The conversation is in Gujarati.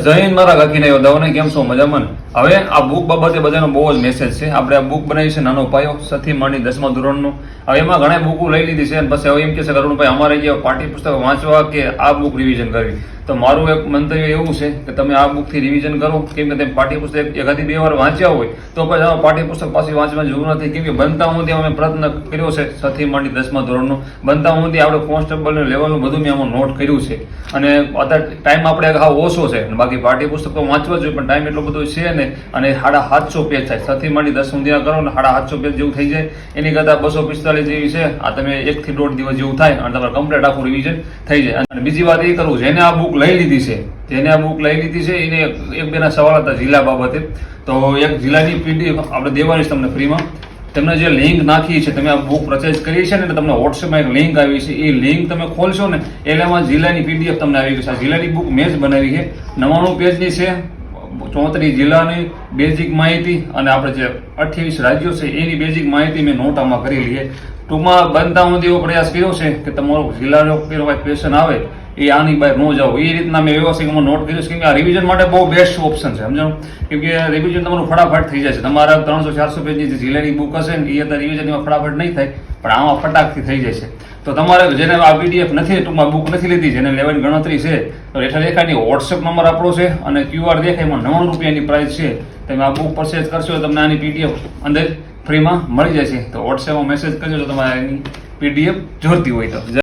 જૈન મારા કાકીને એવો દવાને કેમ છો મજામાં ને? હવે આ બુક બાબતે બધાનો બહુ જ મેસેજ છે. આપણે આ બુક બનાવી છે નાનો પાયો સથી માંડી દસમા ધોરણનું. હવે એમાં ઘણા બુકો લઈ લીધી છે અને પછી હવે એમ કે છે અરુણભાઈ, અમારે જે પાઠ્યપુસ્તક વાંચવા કે આ બુક રિવિઝન કરવી. તો મારું એક મંતવ્ય એવું છે કે તમે આ બુકથી રિવિઝન કરો. કેમ કે તમે પાઠ્યપુસ્તક એકાદી બે વાર વાંચ્યા હોય, તો પછી આ પાઠ્યપુસ્તક પાછી વાંચવાની જરૂર નથી. કેમ કે બનતા હું અમે પ્રયત્ન કર્યો છે સથી માંડી દસમા ધોરણનું. બનતા હું આપણે કોન્સ્ટેબલ લેવલનું બધું મેં આમાં નોટ કર્યું છે. અને અત્યારે ટાઈમ આપણે હા ઓછો છે. બાકી પાઠ્યપુસ્તક તો વાંચવા જોઈએ, પણ ટાઈમ એટલો બધો છે ને અને સાડા સાતસો પેજ થાય. સથી માંડી દસ સુધીના કરો ને સાડા સાતસો પેજ જેવું થઈ જાય. એની કરતાં બસો પિસ્તાલીસ જેવી છે. આ તમે એક થી દોઢ દિવસ જેવું થાય અને તમારે કમ્પ્લેટ આખું રિવિઝન થઈ જાય. અને બીજી વાત એ કરું, જેને આ બુક લઈ લીધી છે, જેને આ બુક લઈ લીધી છે, એને એક બેના સવાલ હતા જિલ્લા બાબતે. તો એક જિલ્લાની પીડીએફ આપણે દેવાની તમને ફ્રીમાં તમને જે લિંક નાખી છે, તમે આ બુક પરચેઝ કરી છે ને તમને વોટ્સએપમાં એક લિંક આવી છે. એ લિંક તમે ખોલશો ને એટલે એમાં જિલ્લાની પીડીએફ તમને આવી ગઈ છે. જિલ્લાની બુક મેં જ બનાવી છે. નવ્વાણું પેજની છે. ચોત્રીસ જિલ્લાની બેઝિક માહિતી અને આપણે જે અઠ્યાવીસ રાજ્યો છે, એની બેઝિક માહિતી મેં નોટામાં કરી છે. ટૂંકમાં બનતા એવો પ્રયાસ કર્યો છે કે તમારો જિલ્લાનો કાંઈ ક્વેશ્ચન આવે, એ આની બહાર ન જાઓ. એ રીતના મેં વ્યવસ્થિતમાં નોટ કર્યું છે કે આ રિવિઝન માટે બહુ બેસ્ટ ઓપ્શન છે, સમજણ? કેમ કે રિવિઝન તમારું ફટાફટ થઈ જશે તમારા ત્રણસો ચારસો પેજની જે જિલ્લાની બુક હશે ને, એ અત્યારે રિવિઝનમાં ફટાફટ નહીં થાય, પણ આમાં ફટાકથી થઈ જશે તો તમારે જેને આ પીડીએફ નથી, ટૂંકમાં બુક નથી લીધી, જેને લેવાની ગણતરી છે, તો હેઠળ દેખાયની વોટ્સએપ નંબર આપણો છે અને ક્યુઆર દેખાય એમાં નવ્વાણું રૂપિયાની પ્રાઇસ છે. તમે આ બુક પરચેઝ કરશો તમને આની પીડીએફ અંદર ફ્રીમાં મળી જશે. તો વોટ્સએપમાં મેસેજ કરજો તો તમારે એની પીડીએફ જોઈતી હોય તો.